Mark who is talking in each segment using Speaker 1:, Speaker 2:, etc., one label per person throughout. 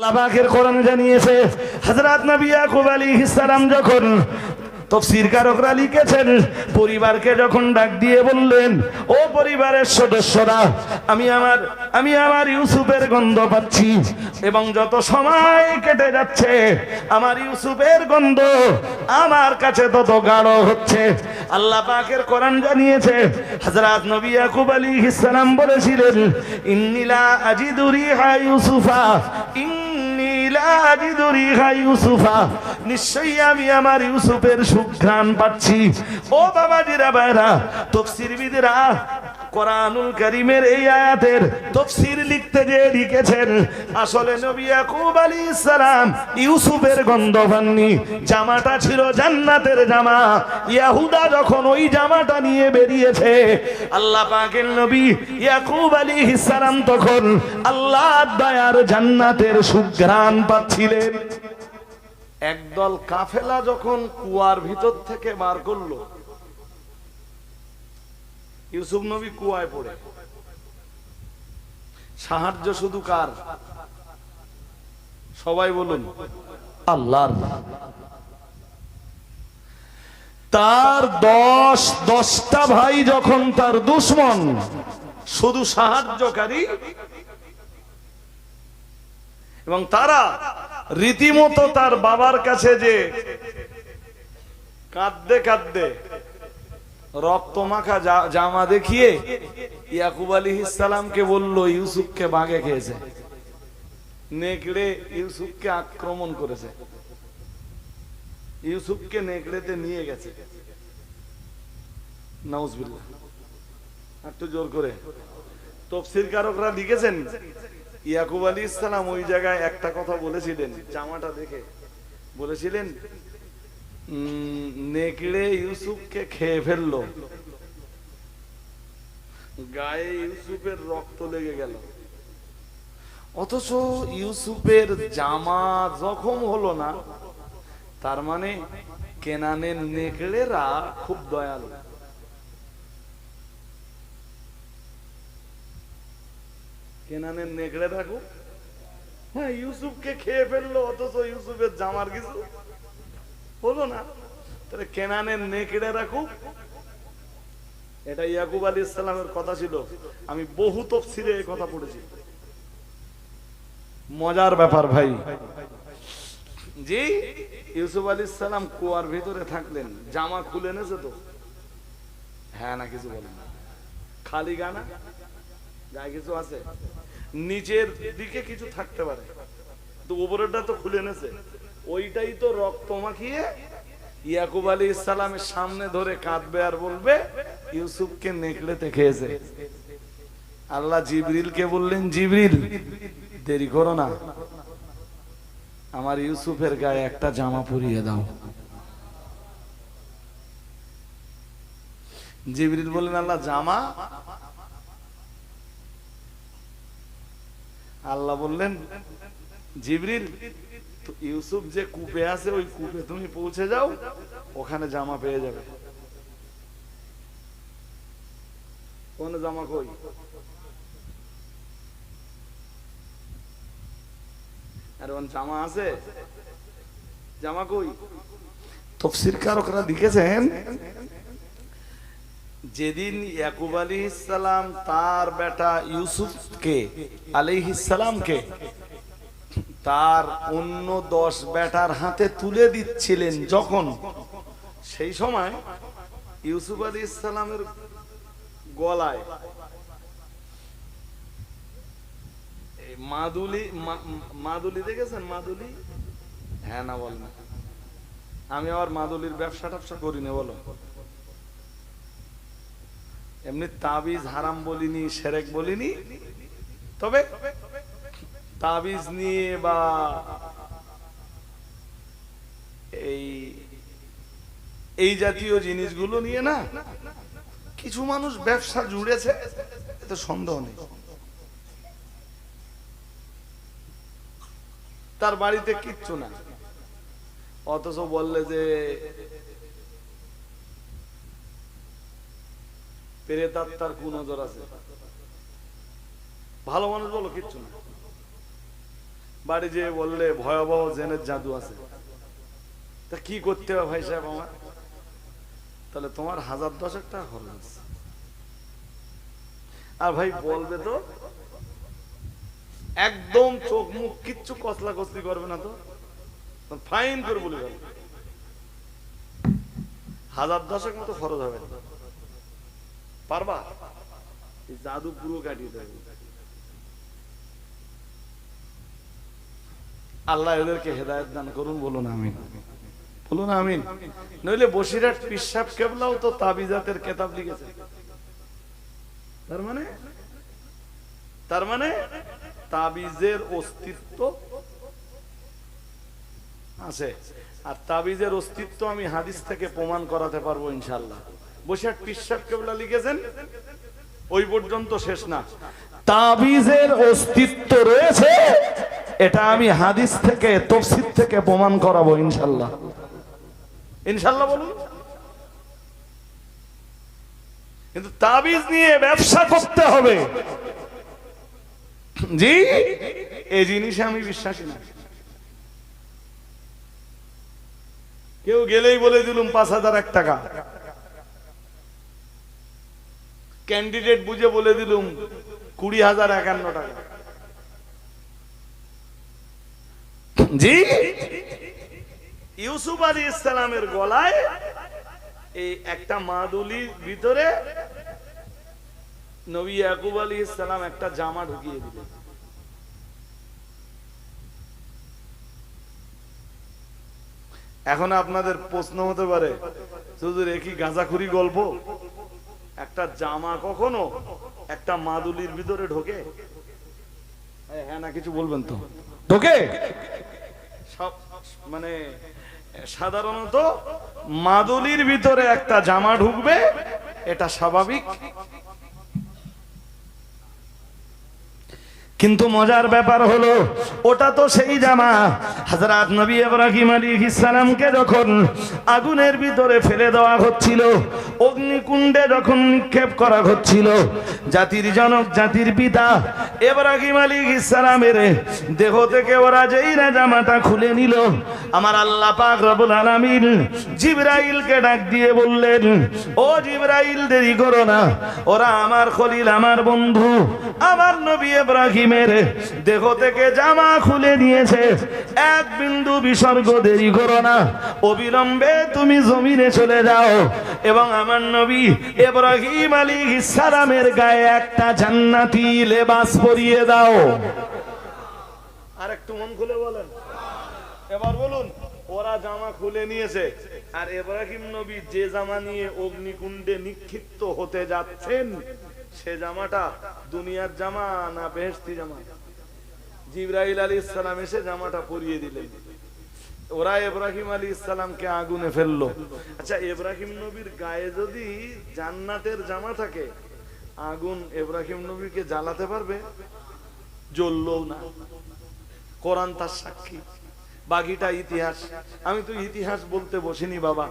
Speaker 1: আল্লাহ পাকের কোরআন জানিয়েছে হযরত নবী ইয়াকুব আলাইহিস সালাম যখন তফসির কারকরা লিখেছেন, পরিবারকে যখন ডাক দিয়ে বললেন, ও পরিবারের সদস্যরা, আমি আমার আমি আমার ইউসুফের গন্ধ পাচ্ছি এবং যত সময় কেটে যাচ্ছে, আমার ইউসুফের গন্ধ আমার কাছে তত গাঢ় হচ্ছে। আল্লাহ পাকের কোরআন জানিয়েছে, হযরত নবী ইয়াকুব আলাইহিস সালাম বলেছিলেন ইন্নিলা আজিদুরি রিহা ইউসুফা, ইন্নী নিশ্চয়ই আমি আমার ইউসুফের সুঘ্রাণ পাচ্ছি। ও বাবাজিরা বাইরা তফসিরবিদেরা কোরআনুল করিমের এই আয়াতের তফসির লিখতে যে লিখেছেন, আসলে নবী ইয়াকুব আলাইহিস সালাম ইউসুফের গন্ধ পাননি জামাটা ছিল জান্নাতের জামা। ইয়াহুদা যখন ওই জামাটা নিয়ে বেরিয়েছে, আল্লাহ পাকের নবী ইয়াকুব আলাইহিস সালাম তখন আল্লাহ দয়ার জান্নাতের সুঘ্রাণ পাচ্ছিলেন। একদল কাফেলা যখন কুয়ার ভিতর থেকে বার করল ইউসুফ নবী কুয়ায় পড়ে। সাহায্য শুধু কার? সবাই বলুন। আল্লাহর। তার দশ দশটা ভাই যখন তার দুশ্মন শুধু সাহায্যকারী। এবং তারা রীতিমতো তার বাবার কাছে যে কাঁদতে কাঁদতে রক্ত মাখা জামা দেখিয়ে ইয়াকুব আলী ইসালামকে বলল, ইউসুফকে বাগে খেয়েছে। নেকড়ে ইউসুফকে আক্রমণ করেছে। ইউসুফকে নেকড়েতে নিয়ে গেছে। একটু জোর করে। তফসির কারকরা লিখেছেন, ইয়াকুব আলী ইসলাম ওই জায়গায় একটা কথা বলেছিলেন, জামাটা দেখে। বলেছিলেন নেকড়ে ইউসুফকে খেয়ে ফেলল। গায়ে ইউসুফের রক্ত লেগে গেল। অথচ ইউসুফের জামা জখম হলো না, তার মানে কেনানের নেকড়েরা খুব দয়ালু। কেনানের নেকড়েরা খুব হ্যাঁ ইউসুফকে খেয়ে ফেলল, অথচ ইউসুফের জামার কিছু হলো না? তাহলে কেনানের নেকড়েরা খুব এটা ইয়াকুব আলী ইসলামের কথা ছিল। আমি বহু তফসিরে এই কথা পড়েছি। মজার ব্যাপার ভাই। জি, ইউসুফ আলী ইসলাম কুয়ার ভিতরে থাকলেন। জামা খুলে এনেছে তো? হ্যাঁ না, কিছু বলেন। খালি গানা গায়ে কিছু আছে? নিচের দিকে কিছু থাকতে পারে। তো উপরেরটা তো খুলে এনেছে। ওইটাই তো রক্ত মাখিয়ে ইয়াকুব আলী ইসলামের সামনে ধরে কাঁদবে আর বলবে, ইউসুফকে নেকড়েতে খেয়েছে। আল্লাহ জিবরিলকে বললেন, জিবরিল, দেরি করো না। আমার ইউসুফের গায়ে একটা জামা পরিয়ে দাও। জিবরিল বললেন, আল্লাহ, জামা? আল্লাহ বললেন, জিবরিল ইউসুফ যে কূপে আছে, ওই কূপে তুমি পৌঁছে যাও, ওখানে জামা পেয়ে যাবে। কোন জামা কই? আর ওন জামা আছে? জামা কই? তফসির কারকরা লিখেছেন, যেদিন ইয়াকুব আলী ইসালাম তার বেটা ইউসুফকে আলিহিসালামকে তার অন্য দশ বেটার হাতে তুলে দিচ্ছিলেন যখন। সেই সময় ইউসুফ আলী ইসলামের গলায় মাদুলি মাদুলি দেখেছেন? মাদুলি? হ্যাঁ না বল না। আমি আবার মাদুলির ব্যবসা ট্যাবসা করি বলো। এমনি তাবিজ হারাম বলিনি, সেরেক বলিনি। তবে তাবিজ নিয়ে বা এই এই জাতীয় জিনিসগুলো নিয়ে না কিছু মানুষ ব্যবসা জুড়েছে, এতে সন্দেহ নেই। তার বাড়িতে কিচ্ছু না। অথচ বললে যে পেরেতাত্মার কু নজর আছে। ভালো মানুষ বলো কিচ্ছু না। বাড়ি যেয়ে বললে ভয়াবহ জেনের জাদু আছে। তা কি করতে হবে ভাই সাহেব আমার? তাহলে তোমার হাজার দশেক টাকা খরচ আর ভাই বলবে তো, একদম চোখ মুখ কিচ্ছু কসলা কসলি করবে না তো। ফাইন করে বলে হাজার দশেক মতো খরচ হবে। পারবা? জাদু পুরো কাটিয়ে দেবে। আল্লাহ এদেরকে হেদায়ত দান করুন, বলুন আমিন। বলুন আমিন। নইলে বসিরহাট পিসাব কেবলাও তো তাবিজাতের কেতাব লিখেছে। তার মানে? তার মানে তাবিজের অস্তিত্ব আছে। আর তাবিজের অস্তিত্ব আমি হাদিস থেকে প্রমাণ করাতে পারব ইনশাল্লাহ বসিরহাট পিসাব কেবলা লিখেছেন? ওই পর্যন্ত শেষ না। তাবিজের অস্তিত্ব রয়েছে এটা আমি হাদিস থেকে তফসির থেকে প্রমাণ করাবো ইনশাল্লাহ ইনশাল্লাহ বলুন। কিন্তু তাবিজ নিয়ে ব্যবসা করতে হবে। জি? এই জিনিসে আমি বিশ্বাসী না। কেউ গেলেই বলে দিলুম পাঁচ হাজার এক টাকা। ক্যান্ডিডেট বুঝে বলে দিলুম কুড়ি হাজার একান্ন টাকা। জি? ইউসুফ আলী ইসলামের গলায় এই একটা মাদুলির ভিতরে নবী ইয়াকুব আলী ইসলাম একটা জামা ঢুকিয়ে দিলেন। এখন আপনাদের প্রশ্ন হতে পারে শুধু রেখি গাঁজাখুরি গল্প? একটা জামা কখনো একটা মাদুলির ভিতরে ঢোকে? হ্যাঁ, হ্যাঁ না কিছু বলবেন তো। ঢোকে? মানে সাধারণত মাদুলির ভিতরে একটা জামা ঢুকবে এটা স্বাভাবিক। কিন্তু মজার ব্যাপার হলো, ওটা তো সেই জামা। হাজরাত নবী ইব্রাহিম আলাইহিস সালামকে যখন আগুনের ভিতরে ফেলে দেওয়া হচ্ছিল, অগ্নিকুণ্ডে যখন নিক্ষেপ করা হচ্ছিল, জাতির জনক, জাতির পিতা ইব্রাহিম আলাইহিস সালামের দেহ থেকে ওরা যেই না জামাটা খুলে নিল, আমার আল্লাহ পাক রব্বুল আলামিন জিবরাইলকে ডাক দিয়ে বললেন, ও জিবরাইল, দেরি করো না। ওরা আমার খলিল, আমার বন্ধু, আমার নবী ইব্রাহিমের দেহ থেকে জামা খুলে নিয়েছে। এক বিন্দু বিসর্গ দেরি করো না। অবিলম্বে তুমি জমিনে চলে যাও। এবং আমার নবী ইব্রাহিম আলাইহিস সালামের গায়ে একটা জান্নাতি লেবাস পরিয়ে দাও। আর একটু মন খুলে বলেন। এবার বলুন, ওরা জামা খুলে নিয়েছে। আর ইব্রাহিম নবী যে জামা নিয়ে অগ্নিকুণ্ডে নিক্ষিপ্ত হতে যাচ্ছেন সে জামাটা দুনিয়ার জামা না বেহেশতি জামা? জিব্রাইল আলী ইসলাম এসে জামাটা পরিয়ে দিলেন। ওরা ইব্রাহিম আলী ইসলামকে আগুনে ফেলল। আচ্ছা ইব্রাহিম নবীর গায়ে যদি জান্নাতের জামা থাকে, আগুন ইব্রাহিম নবীকে জ্বালাতে পারবে? জ্বললো না। কোরআন তার সাক্ষী বাকিটা ইতিহাস। আমি তো ইতিহাস বলতে বসিনি, বাবা।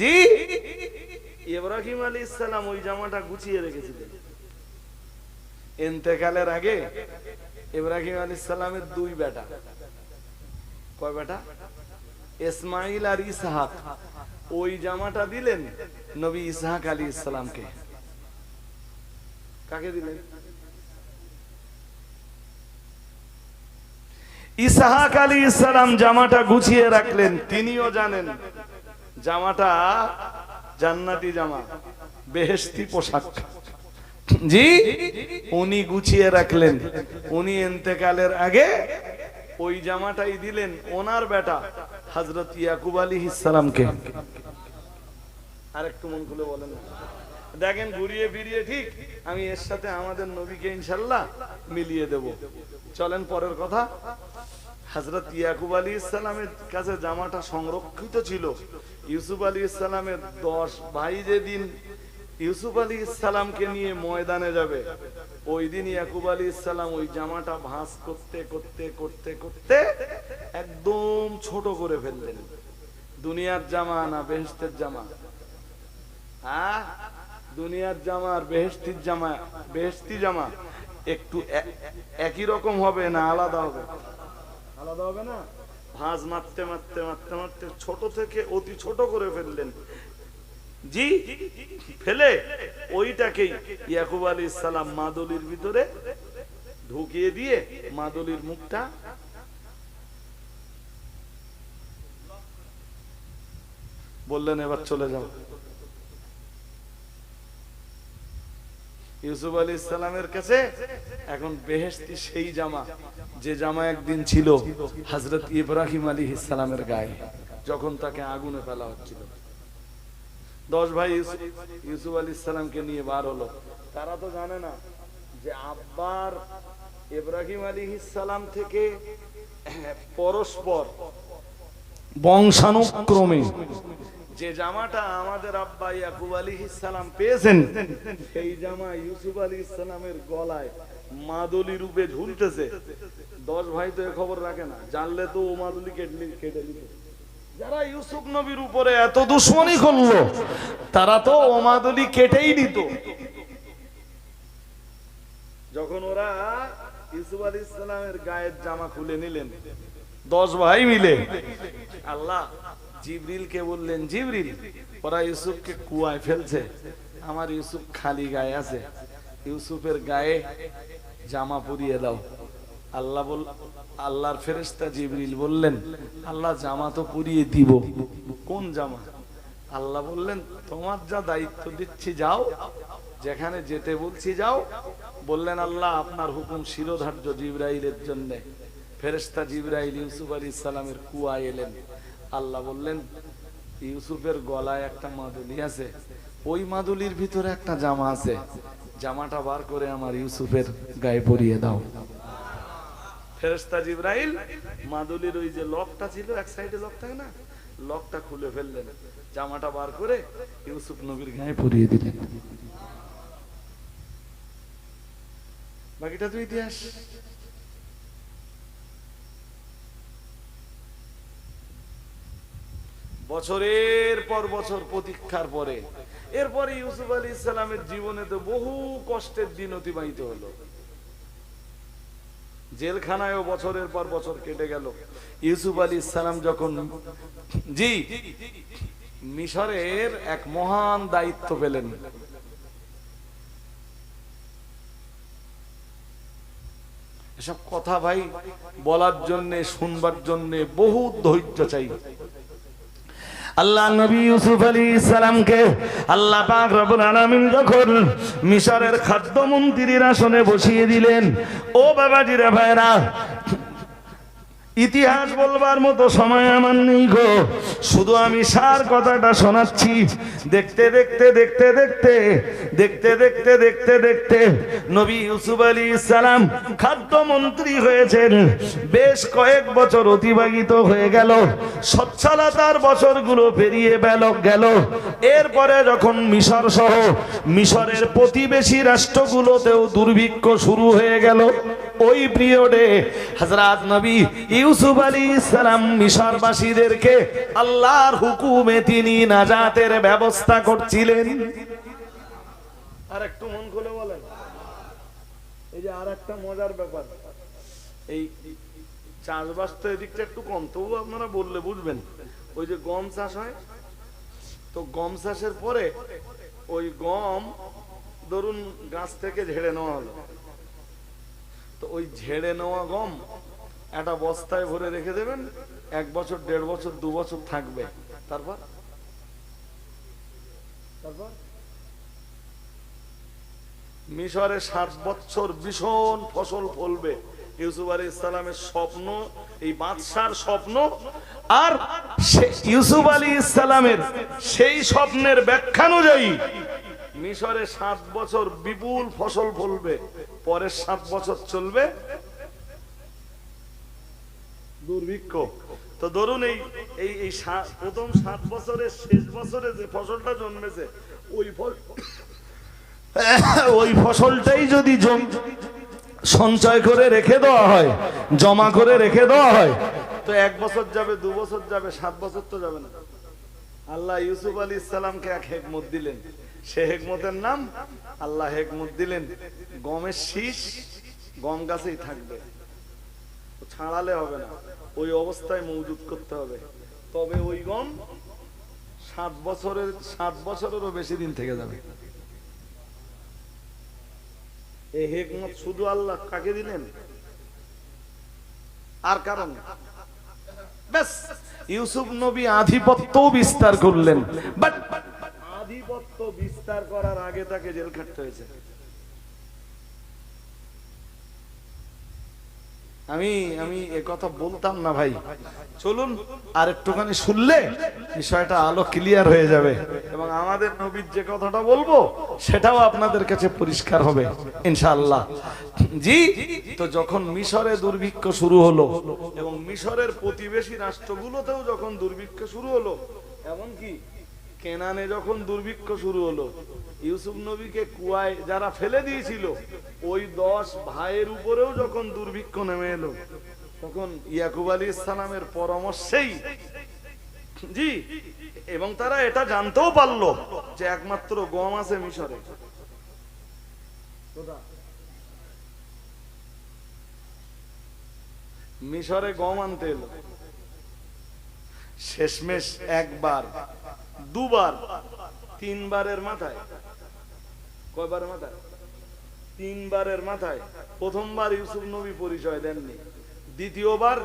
Speaker 1: জি? ইব্রাহিম আলী ইসলাম ওই জামাটা গুছিয়ে রেখেছিলেন। এন্তেকালের আগে ইব্রাহিম আলী ইসলামের দুই বেটা। কয় বেটা? ইসমাইল আর ইসহাক। ওই জামাটা দিলেন নবী ইসহাক আলী ইসলামকে কাকে দিলেন? ইসহাক আলী ইসলাম জামাটা গুছিয়ে রাখলেন, তিনিও জানেন জামাটা জান্নাতি জামা। বেহেশতি পোশাক। জি? উনি গুছিয়ে রাখলেন। উনি এন্তেকালের আগে ওই জামাটাই দিলেন ওনার বেটা হজরত ইয়াকুব আলী ইসলামকে আর একটু মন খুলে বলেন। দেখেন ঘুরিয়ে ফিরিয়ে ঠিক আমি এর সাথে আমাদের নবীকে ইনশাল্লাহ মিলিয়ে দেব। চলেন পরের কথা। হজরত ইয়াকুব আলী ইসলামের কাছে জামাটা সংরক্ষিত ছিল। ইউসুফ আলী ইসলামের দশ ভাই যেদিন ইউসুফ আলী ইসলামকে নিয়ে ময়দানে যাবে, ওই দিন ইয়াকুব আলী ইসলাম ওই জামাটা ভাঁজ করতে করতে করতে করতে একদম ছোট করে ফেললেন। দুনিয়ার জামা না বেহেস্তের জামা? হ্যাঁ দুনিয়ার জামা আর বেহেস্তির জামা বেহেস্তি জামা একটু একই রকম হবে না আলাদা হবে? আলাদা হবে না? ভাঁজ মারতে মারতে মারতে মারতে ছোট থেকে অতি ছোট করে ফেললেন। জি, ফেলে। ওইটাকেই ইয়াকুব আলী ইসালাম মাদলির ভিতরে ঢুকিয়ে দিয়ে মাদলির মুখটা বললেন, এবার চলে যাও। ইউসুফ আলী ইসলামের কাছে এখন বেহেস্তি সেই জামা, যে জামা একদিন ছিল হজরত ইব্রাহিম আলী ইসলামের গায়ে, যখন তাকে আগুনে ফেলা হচ্ছিল। দশ ভাই ইউসুফ আলী ইসলামকে নিয়ে বার হলো। তারা তো জানে না যে আব্বার ইব্রাহিম আলী ইসলাম থেকে পরস্পর বংশানুক্রমে যে জামাটা আমাদের আব্বা ইয়াকুব আলী ইসলাম পেয়েছেন সেই জামা ইউসুফ আলী ইসলামের গলায় মাদুলি রূপে ঝুলতেছে। দশ ভাই তো খবর রাখে না, জানলে তো ও মাদুলি কেটে কেটে দিত যারা ইউসুফ নবীর উপরে এত দুশ্মনী করল, তারা তো ও মাদুলি কেটেই দিত যখন ওরা ইউসুফ আলী ইসলামের গায়ের জামা খুলে নিলেন, দশ ভাই মিলে, আল্লাহ জিবরিলকে বললেন, জিবরিল, ওরা ইউসুফকে কুয়ায় ফেলছে। আমার ইউসুফ খালি গায়ে আছে। ইউসুফের গায়ে জামা পরিয়ে দাও। আল্লাহ বল, আল্লাহর ফেরেশতা জিবরিল বললেন, আল্লাহ জামা তো পরিয়ে দিব। কোন জামা? আল্লাহ বললেন, তোমার যা দায়িত্ব দিচ্ছি যাও, যেখানে যেতে বলছি যাও। বললেন আল্লাহ, আপনার হুকুম শিরোধার্য জিব্রাইলের জন্য। ফেরেশতা জিব্রাইল ইউসুফ আলী ইসলামের কুয়ায় এলেন। আল্লাহ বললেন, ইউসুফের গলায় একটা মাদুলি আছে, ওই মাদুলির ভিতরে একটা জামা আছে, জামাটা বার করে আমার ইউসুফের গায়ে পরিয়ে দাও। ফেরেশতা জিব্রাইল, মাদুলির ওই যে লকটা ছিল, এক সাইডে লক থাকে না, লকটা খুলে ফেললেন, জামাটা বার করে ইউসুফ নবীর গায়ে পরিয়ে দিলেন। বাকিটা তো ইতিহাস। বছরের পর বছর প্রতীক্ষার পরে। এরপরে ইউসুফ আলী ইসলামের জীবনে তো বহু কষ্টের দিন অতিবাহিত হলো। জেলখানায়ও বছরের পর বছর কেটে গেল। ইউসুফ আলী ইসলাম যখন জি, মিশরের এক মহান দায়িত্ব পেলেন। এসব কথা ভাই বলার জন্যে, শুনবার জন্যে বহু ধৈর্য চাই। আল্লাহ নবী ইউসুফ আলী ইসলামকে আল্লাহ পাক রব্বুল আলামিন যখন মিশরের খাদ্যমন্ত্রীর আসনে বসিয়ে দিলেন, ও বাবাজিরা ভাইরা ইতিহাস বলবার মতো সময় আমার নেই গো। শুধু আমি সার কথাটা শোনাচ্ছি। দেখতে দেখতে দেখতে দেখতে দেখতে দেখতে দেখতে দেখতে নবী ইউসুফ আলী ইসলাম খাদ্যমন্ত্রী হয়েছেন। বেশ কয়েক বছর অতিবাহিত হয়ে গেল। সচ্ছলতার বছরগুলো পেরিয়ে গেল গেল। এরপরে যখন মিশর সহ মিশরের প্রতিবেশী রাষ্ট্রগুলোতেও দুর্ভিক্ষ শুরু হয়ে গেল, ওই পিরিয়ডে হজরত নবী ইউসুফ আলী ইসলাম মিশরবাসীদেরকে আল্লাহর হুকুমে তিনি নাজাতের ব্যবস্থা করছিলেন। আর একটু মন খুলে বলেন। এই যে আর একটা মজার ব্যাপার। এই চাষবাস তো এদিকটা একটু কম তবু আপনারা বললে বুঝবেন। ওই যে গম চাষ হয়, তো গম চাষের পরে ওই গম ধরুন গাছ থেকে ঝেড়ে নেওয়া হলো। তো ওই ঝেড়ে নেওয়া গম একটা বস্তায় ভরে রেখে দেবেন, এক বছর, দেড় বছর, দু বছর থাকবে। তারপর? মিশরে সাত বছর ভীষণ ফসল ফলবে। ইউসুফ আলী ইসলামের স্বপ্ন, এই বাদশার স্বপ্ন, আর ইউসুফ আলী ইসলামের সেই স্বপ্নের ব্যাখ্যা অনুযায়ী মিশরে সাত বছর বিপুল ফসল ফলবে, পরের সাত বছর চলবে দুর্ভিক্ষ। তো ধরুন এই এই প্রথম সাত বছরের শেষ বছরে যে ফসলটা জন্মেছে, ওই ওই ফসলটাই যদি জম- সঞ্চয় করে রেখে দেওয়া হয়, জমা করে রেখে দেওয়া হয়, তো এক বছর যাবে, দু বছর যাবে, সাত বছর তো যাবে না। আল্লাহ ইউসুফ আলী ইসলামকে এক হেকমত দিলেন। সে হেকমতের নাম আল্লাহ হেকমত দিলেন। গমের শীষ গম গাছেই থাকবে। ছাড়ালে হবে না। ওই অবস্থায় মজুদ করতে হবে। তবে ওই গম সাত বছরের, সাত বছরেরও বেশি দিন থেকে যাবে। এই হেকমত শুধু আল্লাহ কাকে দিলেন? আর কারণ? ইউসুফ নবী আধিপত্য বিস্তার করলেন। বাট আধিপত্য বিস্তার করার আগে তাকে জেল খাটতে হয়েছে। আমি আমি এ কথা বলতাম না ভাই। চলুন আর একটুখানি শুনলে বিষয়টা আলো ক্লিয়ার হয়ে যাবে। এবং আমাদের নবীর যে কথাটা বলব, সেটাও আপনাদের কাছে পরিষ্কার হবে, ইনশাআল্লাহ। জি, তো যখন মিশরে দুর্ভিক্ষ শুরু হলো, এবং মিশরের প্রতিবেশী রাষ্ট্রগুলোতেও যখন দুর্ভিক্ষ শুরু হলো এমনকি কেনানে যখন দুর্ভিক্ষ শুরু হলো, ইউসুফ নবীকে কুয়ায় যারা ফেলে দিয়েছিল, ওই দশ ভাইয়ের উপরেও যখন দুর্ভিক্ষ নেমে এলো, তখন ইয়াকুব আলী ইসলামের পরামর্শেই জি, এবং তারা এটা জানতেও পারল যে একমাত্র গম আছে মিশরে। মিশরে গম আনতে এলো। শেষমেশ একবার দুবার, তিনবারের মাথায়। কয়বার মাথায়? তিনবারের মাথায়। প্রথমবার ইউসুফ নবী পরিচয় দেননি। দ্বিতীয়বার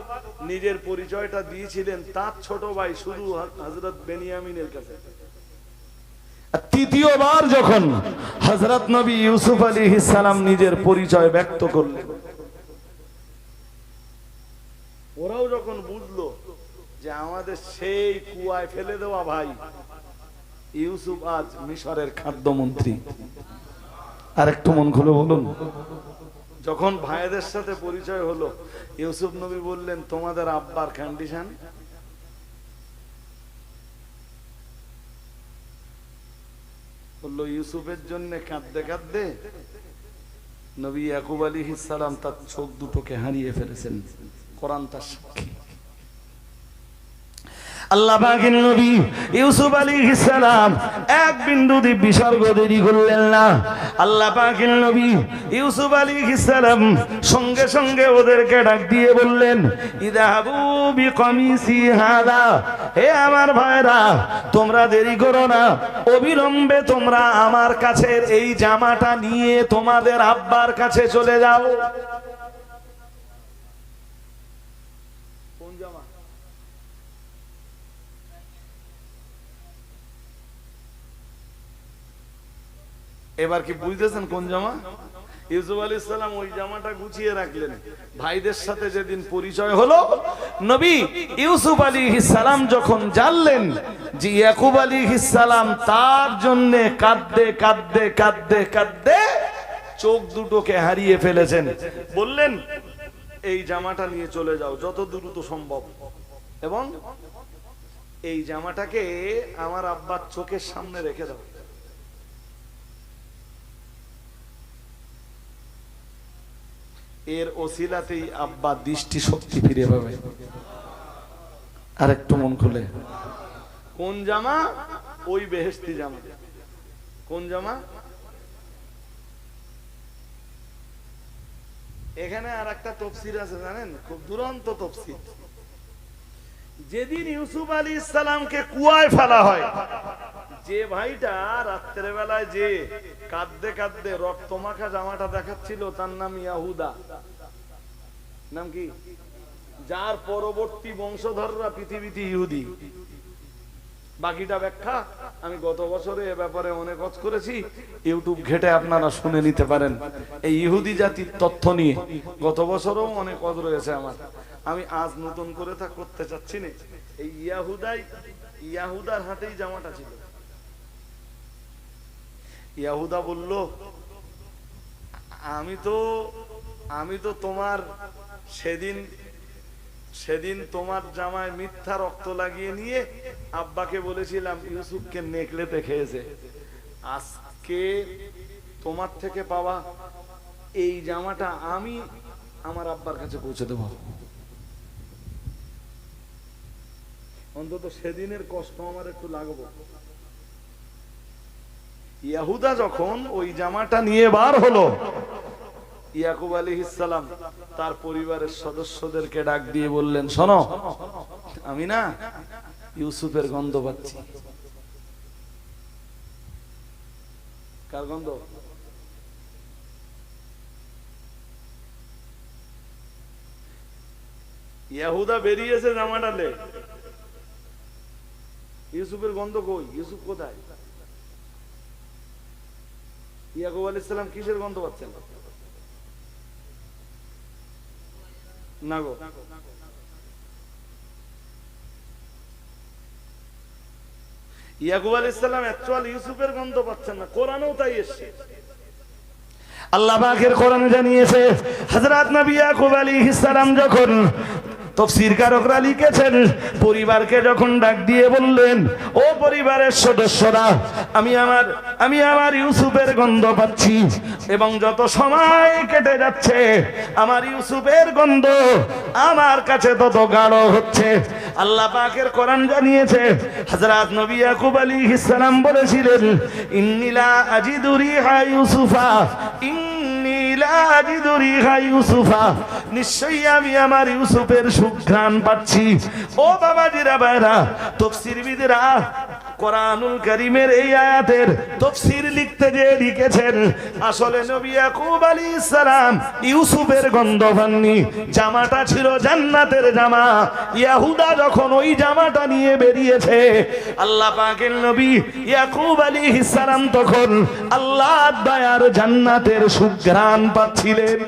Speaker 1: নিজের পরিচয়টা দিয়েছিলেন তার ছোট ভাই, শুধু হজরত বেনিয়ামিনের কাছে। তৃতীয়বার যখন হজরত নবী ইউসুফ আলী সালাম নিজের পরিচয় ব্যক্ত করলেন, ওরাও যখন বুঝলো যে আমাদের সেই কুয়ায় ফেলে দেওয়া ভাই ইউসুফ আজ মিশরের খাদ্যমন্ত্রী। আর একটু মন খুলে বলুন। যখন ভাইদের সাথে পরিচয় হলো, ইউসুফ নবী বললেন, তোমাদের আব্বার কন্ডিশন বলল, ইউসুফের জন্য কাঁদতে কাঁদতে নবী ইয়াকুব আলী তার চোখ দুটোকে হারিয়ে ফেলেছেন। কোরআন তার সাক্ষী। আল্লাহ পাকের নবী ইউসুফ আলাইহিস সালাম এক বিন্দু দি বিসর্গ দেরি করলেন না। আল্লাহ পাকের নবী ইউসুফ আলাইহিস সালাম সঙ্গে সঙ্গে ওদেরকে ডাক দিয়ে বললেন, ইদাহাবু বিকামিসি হাদা। হে আমার ভাইরা, তোমরা দেরি করো না। অবিলম্বে তোমরা আমার কাছে এই জামাটা নিয়ে তোমাদের আব্বার কাছে চলে যাও। এবার কি বুঝতেছেন কোন জামা? ইউসুফ আলী ইসলাম ওই জামাটা গুছিয়ে রাখলেন। ভাইদের সাথে যেদিন পরিচয় হলো, নবী ইউসুফ আলী সালাম যখন জানলেন যে ইয়াকুব আলী সালাম তার জন্য কাঁদতে কাঁদতে কাঁদতে কাঁদতে চোখ দুটোকে হারিয়ে ফেলেছেন। বললেন, এই জামাটা নিয়ে চলে যাও, যত দ্রুত সম্ভব। এবং এই জামাটাকে আমার আব্বার চোখের সামনে রেখে দাও। এর ওসিলাতেই আব্বা দৃষ্টি শক্তি ফিরে পাবে। আর একটু মন খুলে। কোন জামা? ওই বেহেস্তি জামা। কোন জামা? এখানে আর একটা তফসির আছে, জানেন? খুব দুরন্ত তফসির। যেদিন ইউসুফ আলী ইসলামকে কুয়ায় ফেলা হয় যে ভাইটা রাত্রে বেলায় যে কাঁদতে কাঁদতে রক্ত মাখা জামাটা দেখাচ্ছিল, তার নাম ইয়াহুদা। নাম কি? যার পরবর্তী বংশধররা পৃথিবীতে ইহুদি। বাকিটা ব্যাখ্যা আমি গত বছরে এ ব্যাপারে অনেক কাজ করেছি। ইউটিউব ঘেটে আপনারা শুনে নিতে পারেন। এই ইহুদি জাতির তথ্য নিয়ে গত বছরও অনেক কাজ রয়েছে আমার। আমি আজ নতুন করে তা করতে চাচ্ছি না। এই ইয়াহুদাই, ইয়াহুদার হাতেই জামাটা ছিল। ইয়াহুদা বলল, আমি তো আমি তো তোমার সেদিন সেদিন তোমার জামায় মিথ্যা রক্ত লাগিয়ে নিয়ে আব্বাকে বলেছিলাম, ইউসুফকে নেকলেতে খেয়েছে। আজকে তোমার থেকে পাওয়া এই জামাটা আমি আমার আব্বার কাছে পৌঁছে দেব। অন্তত সেদিনের কষ্ট আমার একটু লাগবো। ইয়াহুদা যখন ওই জামাটা নিয়ে বার হলো, ইয়াকুব আলী ইসালাম তার পরিবারের সদস্যদেরকে ডাক দিয়ে বললেন, শোনো, আমি না ইউসুফের গন্ধ পাচ্ছি। কার গন্ধ? ইয়াহুদা বেরিয়েছে জামাটালে ইউসুফের গন্ধ কই? ইউসুফ কোথায়? ইয়াকুব আলী ইসলাম কিসের গন্ধ পাচ্ছেন? না গো ইয়াকুব ইসলাম অ্যাকচুয়াল ইউসুফের গন্ধ পাচ্ছেন না, কোরআনেও তাই এসছে। আল্লাহ পাকের কোরআন জানিয়েছে, হযরত নবী ইয়াকুব আলাইহিস সালাম যখন তফসির কারকরা লিখেছেন, পরিবারকে যখন ডাক দিয়ে বললেন, ও পরিবারের সদস্যরা, আমি আমার আমি আমার ইউসুফের গন্ধ পাচ্ছি এবং যত সময় কেটে যাচ্ছে, আমার ইউসুফের গন্ধ আমার কাছে তত গাঢ় হচ্ছে। আল্লাহ পাকের কোরআন জানিয়েছে, হযরত নবী ইয়াকুব আলাইহিস সালাম বলেছিলেন ইন্নিলা আজিদুরি হা ইউসুফা রিহা ইউসুফা নিশ্চয়ই আমি আমার ইউসুফের সুঘ্রাণ পাচ্ছি। ও বাবাজিরা বাইরা তফসিরবিদরা কোরআনুল করিমের এই আয়াতের তফসির লিখতে যে লিখেছেন, আসলে নবী ইয়াকুব আলাইহিস সালাম ইউসুফের গন্ধ পাননি জামাটা ছিল জান্নাতের জামা। ইয়াহুদা যখন ওই জামাটা নিয়ে বেরিয়েছে, আল্লাহ পাকের নবী ইয়াকুব আলাইহিস সালাম তখন আল্লাহ দয়ার জান্নাতের সুঘ্রাণ পাচ্ছিলেন।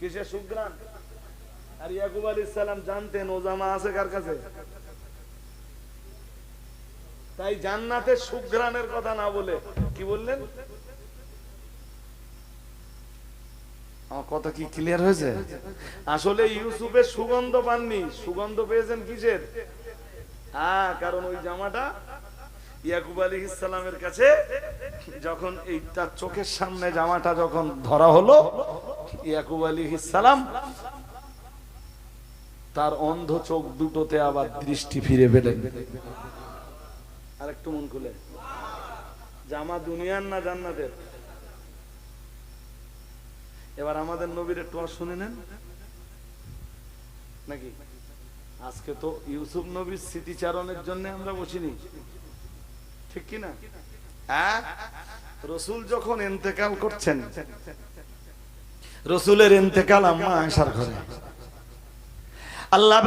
Speaker 1: কিসের সুঘ্রাণ? আর ইয়াকুব আলাইহিস সালাম জানতেন ও জামা আছে কার কাছে? তাই জান্নাতের সুঘ্রাণের কথা না বলে কি বললেন? আমার কথা কি ক্লিয়ার হয়েছে? আসলে ইউসুফের সুগন্ধ পাননি। সুগন্ধ পেয়েছেন কিসের? হ্যাঁ কারণ ওই জামাটা ইয়াকুব আলী ইসলামের কাছে যখন এই তার চোখের সামনে জামাটা যখন ধরা হলো ইয়াকুব আলী ইসলাম তার অন্ধ চোখ দুটোতে আবার দৃষ্টি ফিরে পেলেন। আরেকটু মন খুলে। জামা দুনিয়ার না জান্নাতের? এবার আমাদের নবীর একটু আর শুনে নেন। নাকি? আজকে তো ইউসুফ নবীর স্মৃতিচারণের জন্য আমরা বসিনি। ঠিক কি না হ্যাঁ? রসুল যখন এন্তেকাল করছেন, রসুলের এন্তেকাল আম্মা আয়সার ঘরে। আল্লাহ